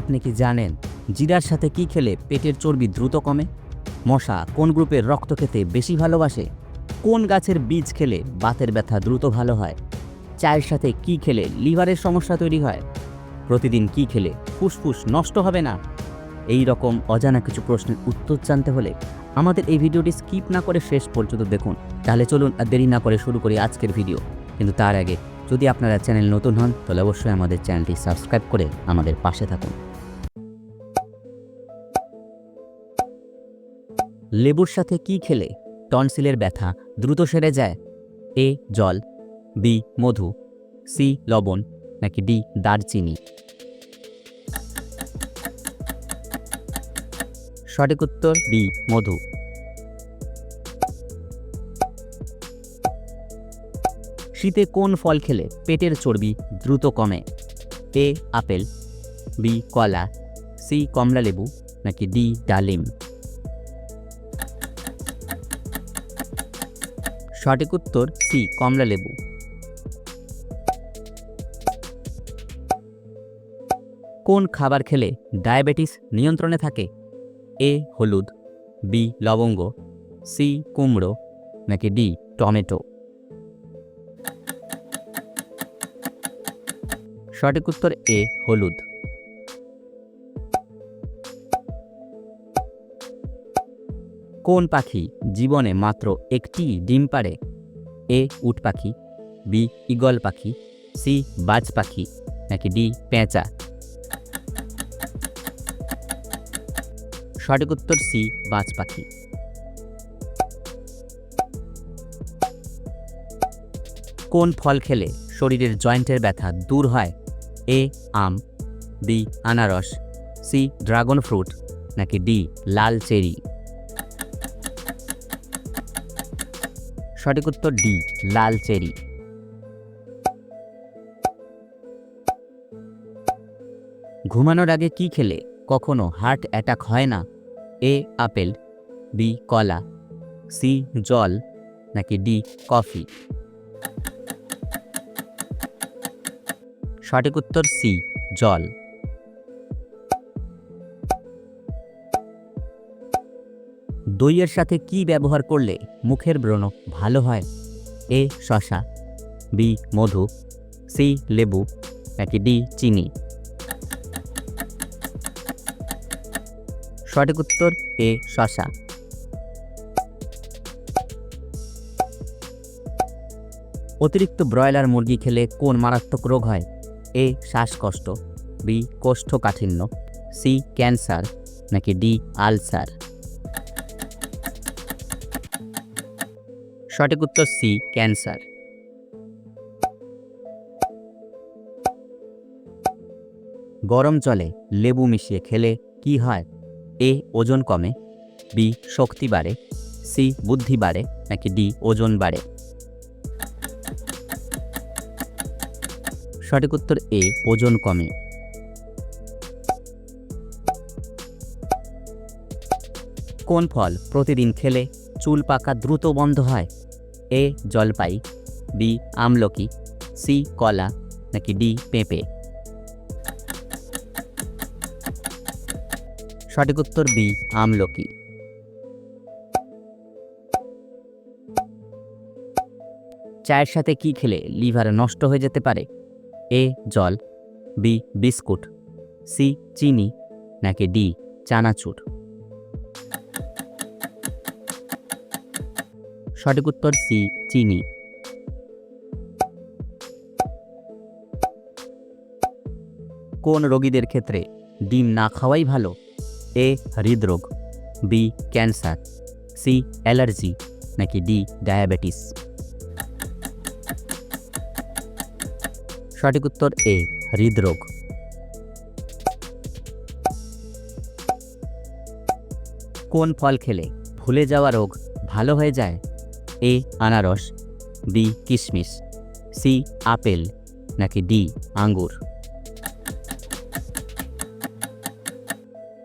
আপনি কি জানেন জিরার সাথে কি খেলে পেটের চর্বি দ্রুত কমে? মশা কোন গ্রুপের রক্ত খেতে বেশি ভালোবাসে? কোন গাছের বীজ খেলে বাতের ব্যথা দ্রুত ভালো হয়? চায়ের সাথে কি খেলে লিভারের সমস্যা তৈরি হয়? প্রতিদিন কি খেলে ফুসফুস নষ্ট হবে না? এই রকম অজানা কিছু প্রশ্নের উত্তর জানতে হলে আমাদের এই ভিডিওটি স্কিপ না করে শেষ পর্যন্ত দেখুন। তাহলে চলুন আর দেরি না করে শুরু করি আজকের ভিডিও। কিন্তু তার আগে যদি আপনারা চ্যানেল নতুন হন, তাহলে অবশ্যই আমাদের চ্যানেলটি সাবস্ক্রাইব করে আমাদের পাশে থাকুন। লেবুর সাথে কি খেলে টনসিলের ব্যথা দ্রুত সেরে যায়? এ, জল, বি, মধু, সি, লবণ, নাকি ডি, দারচিনি? সঠিক উত্তর বি, মধু। শীতে কোন ফল খেলে পেটের চর্বি দ্রুত কমে? এ, আপেল, বি, কলা, সি কমলা লেবু নাকি ডি, ডালিম? সঠিক উত্তর, সি কমলা লেবু কোন খাবার খেলে ডায়াবেটিস নিয়ন্ত্রণে থাকে? এ, হলুদ, বি, লবঙ্গ, সি, কুমড়ো, নাকি ডি, টমেটো? সঠিক উত্তর এ, হলুদ। কোন পাখি জীবনে মাত্র একটি ডিম পাড়ে? এ, উট পাখি, বি, ইগল পাখি, সি, বাজ পাখি, নাকি ডি, পেঁচা? সঠিক উত্তর সি, বাজ পাখি। কোন ফল খেলে শরীরের জয়েন্টের ব্যথা দূর হয়? এ, আম, বি, আনারস, সি, ড্রাগন ফ্রুট, নাকি ডি, লাল চেরি? সঠিক উত্তর ডি, লাল চেরি। ঘুমানোর আগে কি খেলে? কখনো হার্ট অ্যাটাক হয় না? এ, আপেল, বি, কলা, সি, জল, নাকি ডি, কফি? সঠিক উত্তর সি, জল। দইয়ের সাথে কি ব্যবহার করলে মুখের ব্রণ ভালো হয়? এ, শশা। বি, মধু। সি, লেবু। নাকি ডি, চিনি। সঠিক উত্তর এ, শশা। অতিরিক্ত ব্রয়লার মুরগি খেলে কোন মারাত্মক রোগ হয়? এ শ্বাসকষ্ট, বি কোষ্ঠকাঠিন্য, সি ক্যান্সার, নাকি ডি আলসার? সঠিক উত্তর সি ক্যান্সার। গরম জলে লেবু মিশিয়ে খেলে কি হয়? এ ওজন কমে, বি শক্তি বাড়ে, সি বুদ্ধি বাড়ে, নাকি ডি ওজন বাড়ে? সঠিক উত্তর এ, ওজন কমে। কোন ফল প্রতিদিন খেলে চুল পাকা দ্রুত বন্ধ হয়? এ, জলপাই, বি, আমলকি, সি, কলা, নাকি ডি, পেঁপে? সঠিক উত্তর বি, আমলকি। চায়ের সাথে কি খেলে লিভার নষ্ট হয়ে যেতে পারে? এ, জল, বি, বিস্কুট, সি, চিনি, নাকি ডি, চানাচুর। সঠিক উত্তর সি, চিনি। কোন রোগীদের ক্ষেত্রে ডিম না খাওয়াই ভালো? এ, হৃদরোগ, বি, ক্যান্সার, সি, অ্যালার্জি, নাকি ডি, ডায়াবেটিস? সঠিক উত্তর এ, হৃদরোগ। কোন ফল খেলে ভুলে যাওয়া রোগ ভালো হয়ে যায়? এ, আনারস, বি, কিশমিশ, সি, আপেল, নাকি ডি, আঙ্গুর?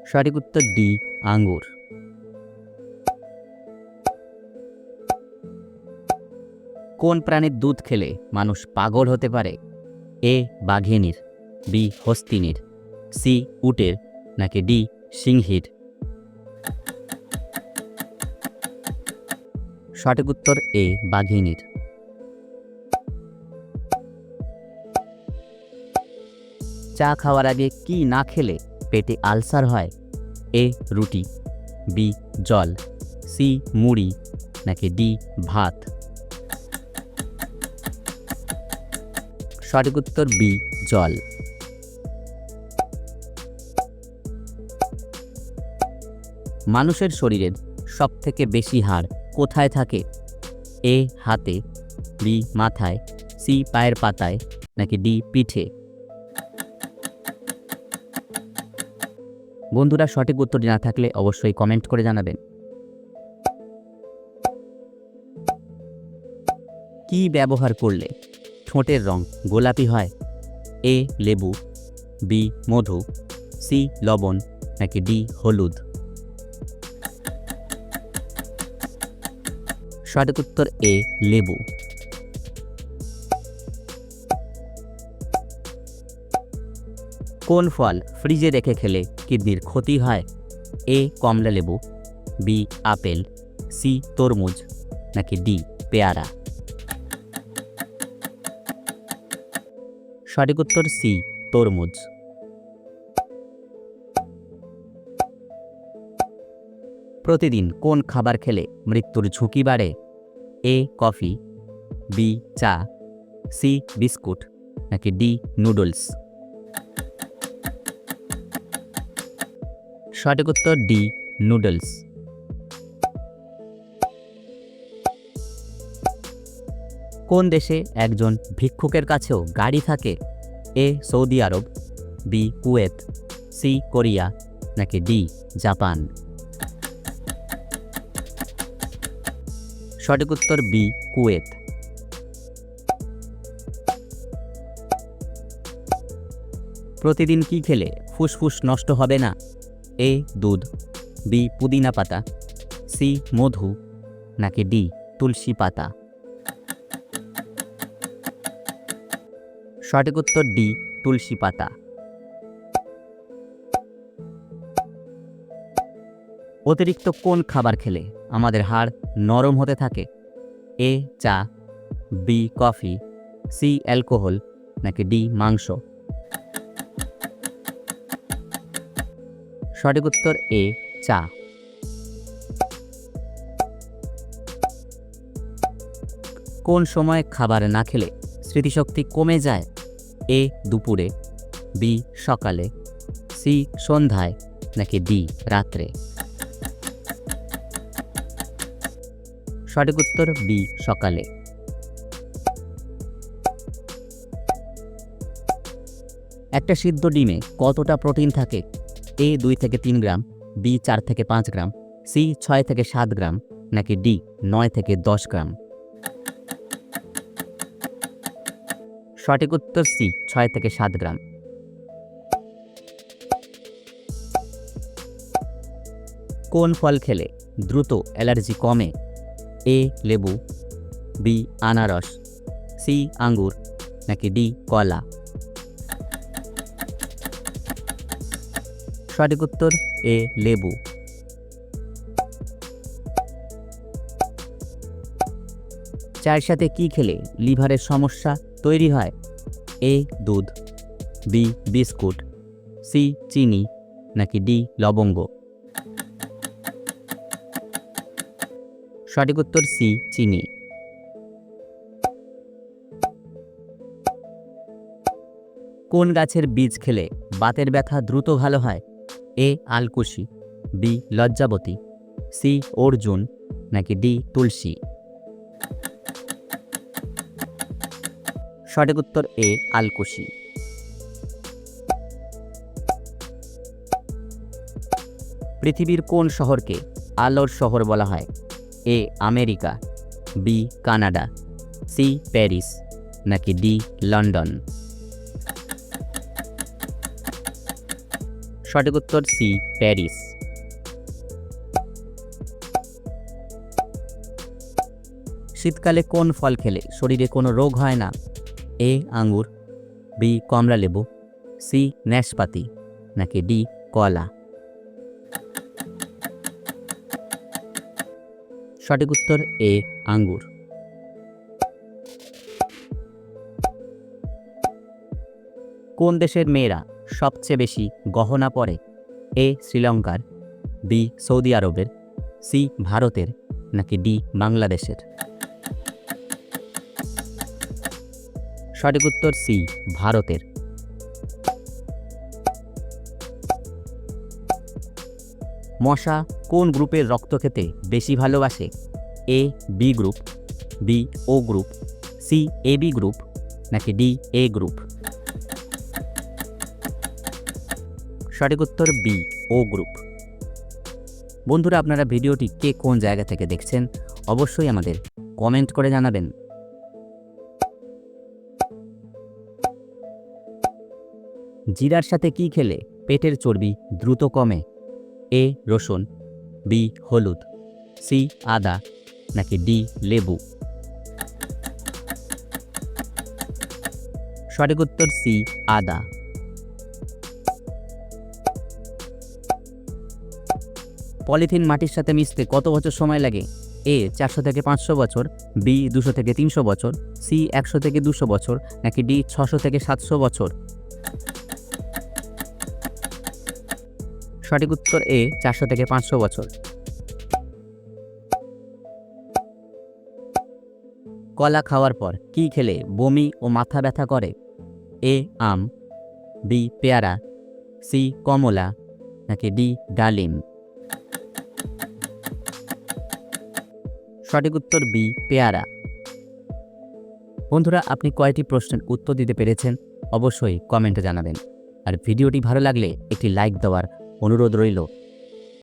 সঠিক উত্তর ডি, আঙ্গুর। কোন প্রাণীর দুধ খেলে মানুষ পাগল হতে পারে? এ বাঘিনীর, বি হস্তিনীর, সি উটের, নাকি ডি সিংহীর। সঠিক উত্তর এ বাঘিনীর। চা খাওয়ার আগে কি না খেলে পেটে আলসার হয়? এ রুটি, বি জল, সি মুড়ি, নাকি ডি ভাত। সঠিক উত্তর বি, জল। মানুষের শরীরের সবথেকে বেশি হাড় কোথায় থাকে? এ, হাতে, বি, মাথায়, সি, পায়ের পাতায়, নাকি ডি, পিঠে? বন্ধুরা, সঠিক উত্তর না থাকলে অবশ্যই কমেন্ট করে জানাবেন। কি ব্যবহার করলে ঠোঁটের রং, গোলাপি হয়। এ লেবু, বি মধু, সি লবণ, নাকি ডি হলুদ? সঠিক উত্তর এ, লেবু। কোন ফল ফ্রিজে রেখে খেলে কিডনির ক্ষতি হয়? এ, কমলা লেবু, বি, আপেল, সি, তরমুজ, নাকি ডি, পেয়ারা? সঠিক উত্তর সি, তরমুজ। প্রতিদিন কোন খাবার খেলে মৃত্যুর ঝুঁকি বাড়ে? এ, কফি, বি, চা, সি, বিস্কুট, নাকি ডি, নুডলস? সঠিক উত্তর ডি, নুডলস। কোন দেশে একজন ভিক্ষুকের কাছেও গাড়ি থাকে? A, Saudi Arab, B, Kuwait, C, Korea, নাকি ডি, জাপান? সঠিক উত্তর বি, কুয়েত। প্রতিদিন কি খেলে ফুসফুস নষ্ট হবে না? এ, দুধ, বি, পুদিনা পাতা, সি, মধু, নাকি ডি, তুলসী পাতা? সঠিক উত্তর ডি, তুলসী পাতা। অতিরিক্ত কোন খাবার খেলে আমাদের হাড় নরম হতে থাকে? এ, চা, বি, কফি, সি, অ্যালকোহল, নাকি ডি, মাংস? সঠিক উত্তর এ, চা। কোন সময় খাবার না খেলে স্মৃতিশক্তি কমে যায়? এ দুপুরে, বি সকালে, সি সন্ধ্যায়, নাকি ডি রাত্রে? সঠিক উত্তর বি সকালে। একটা সিদ্ধ ডিমে কতটা প্রোটিন থাকে? এ দুই থেকে তিন গ্রাম, বি চার থেকে পাঁচ গ্রাম, সি ছয় থেকে সাত গ্রাম, নাকি ডি নয় থেকে দশ গ্রাম? সঠিক উত্তর সি, ছয় থেকে সাত গ্রাম। কোন ফল খেলে দ্রুত অ্যালার্জি কমে? এ, লেবু, বি, আনারস, সি, আঙ্গুর, নাকি ডি, কলা? সঠিক উত্তর এ, লেবু। চায়ের সাথে কি খেলে লিভারের সমস্যা? তৈরি হয়। এ দুধ, বি বিস্কুট, সি চিনি, নাকি ডি লবঙ্গ। সঠিক উত্তর সি চিনি। কোন গাছের বীজ খেলে বাতের ব্যথা দ্রুত ভালো হয়? এ আলকুশি, বি লজ্জাবতী, সি অর্জুন, নাকি ডি তুলসী? সঠিক উত্তর এ, আলকুশি। পৃথিবীর কোন শহরকে আলোর শহর বলা হয়? A, America, B, Canada, C, Paris, নাকি ডি, লন্ডন? সঠিক উত্তর সি, প্যারিস। শীতকালে কোন ফল খেলে শরীরে কোনো রোগ হয় না? এ আঙ্গুর বি কমলা লেবু সি ন্যাশপাতি, নাকি ডি কলা। সঠিক উত্তর এ আঙ্গুর। কোন দেশের মেয়েরা সবচেয়ে বেশি গহনা পরে? এ শ্রীলঙ্কার বি সৌদি আরবের সি ভারতের, নাকি ডি বাংলাদেশের? সঠিক উত্তর সি, ভারতের। মশা কোন গ্রুপের রক্ত খেতে বেশি ভালোবাসে? A, B group, B, O group, C, A, B group, নাকি ডি, এ গ্রুপ? সঠিক উত্তর বি, ও গ্রুপ। বন্ধুরা, আপনারা ভিডিওটি কে কোন জায়গা থেকে দেখছেন, অবশ্যই আমাদের কমেন্ট করে জানাবেন। জিরার সাথে কি খেলে পেটের চর্বি দ্রুত কমে? এ, রসুন, বি, হলুদ, সি, আদা, নাকি ডি, লেবু? সঠিক উত্তর সি, আদা। পলিথিন মাটির সাথে মিশতে কত বছর সময় লাগে? এ, চারশো থেকে পাঁচশো বছর, বি, দুশো থেকে তিনশো বছর, সি, একশো থেকে দুশো বছর, নাকি ডি, ছশো থেকে সাতশো বছর? সঠিক উত্তর এ চারশো থেকে পাঁচশো বছর। কলা খাওয়ার পর কি খেলে বমি ও মাথা ব্যথা করে? এ, আম, বি, পেয়ারা, সি, কমলা, নাকি ডি, ডালিম? সঠিক উত্তর বি, পেয়ারা। বন্ধুরা, আপনি কয়টি প্রশ্নের উত্তর দিতে পেরেছেন? অবশ্যই কমেন্টে জানাবেন। আর ভিডিওটি ভালো লাগলে একটি লাইক দেওয়ার অনুরোধ রইল।